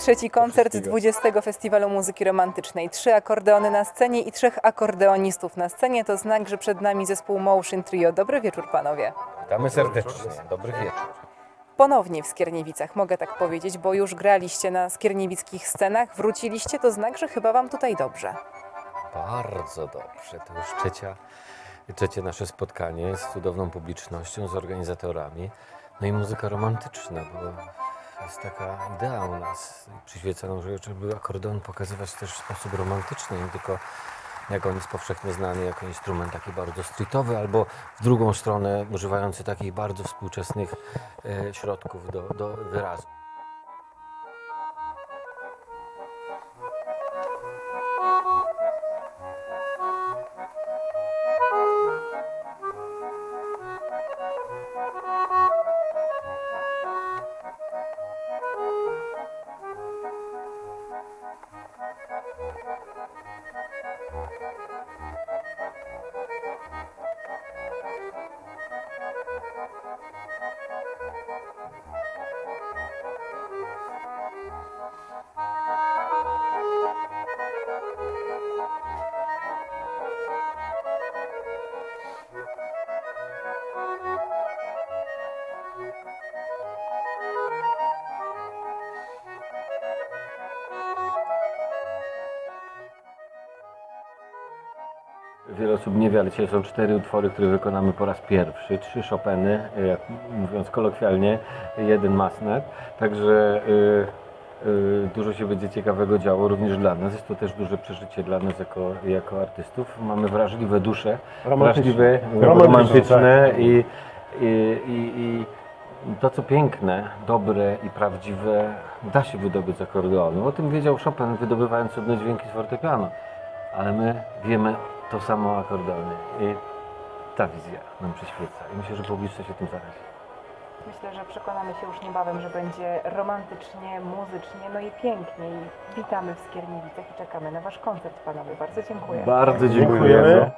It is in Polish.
Trzeci koncert wszystkiego. 20 Festiwalu Muzyki Romantycznej. Trzy akordeony na scenie i trzech akordeonistów na scenie to znak, że przed nami zespół Motion Trio. Dobry wieczór panowie. Witamy serdecznie. Dobry wieczór. Ponownie w Skierniewicach, mogę tak powiedzieć, bo już graliście na skierniewickich scenach, wróciliście, to znak, że chyba wam tutaj dobrze. Bardzo dobrze. To już trzecia, trzecie nasze spotkanie z cudowną publicznością, z organizatorami. No i muzyka romantyczna, bo jest taka idea u nas przyświeca nam, żeby akordeon pokazywać też w sposób romantyczny, nie tylko jak on jest powszechnie znany jako instrument taki bardzo streetowy, albo w drugą stronę używający takich bardzo współczesnych e, środków do, do wyrazu. Wiele osób nie wie, ale dzisiaj są cztery utwory, które wykonamy po raz pierwszy. Trzy Chopiny, e, jak mówiąc kolokwialnie, jeden Masnet. Także y, y, dużo się będzie ciekawego działo również dla nas. Jest to też duże przeżycie dla nas jako, jako artystów. Mamy wrażliwe dusze, Romantyczne. wrażliwe, Romantyczne, romantyczne i, i, i, i to, co piękne, dobre i prawdziwe, da się wydobyć z akordeonu. O tym wiedział Chopin, wydobywając cudne dźwięki z fortepianu. Ale my wiemy to samo o akordeonie. I ta wizja nam przyświeca. I myślę, że publiczność się tym zarazi. Myślę, że przekonamy się już niebawem, że będzie romantycznie, muzycznie, no i pięknie. I witamy w Skierniewicach i czekamy na wasz koncert, panowie. Bardzo dziękuję. Bardzo Dziękujemy.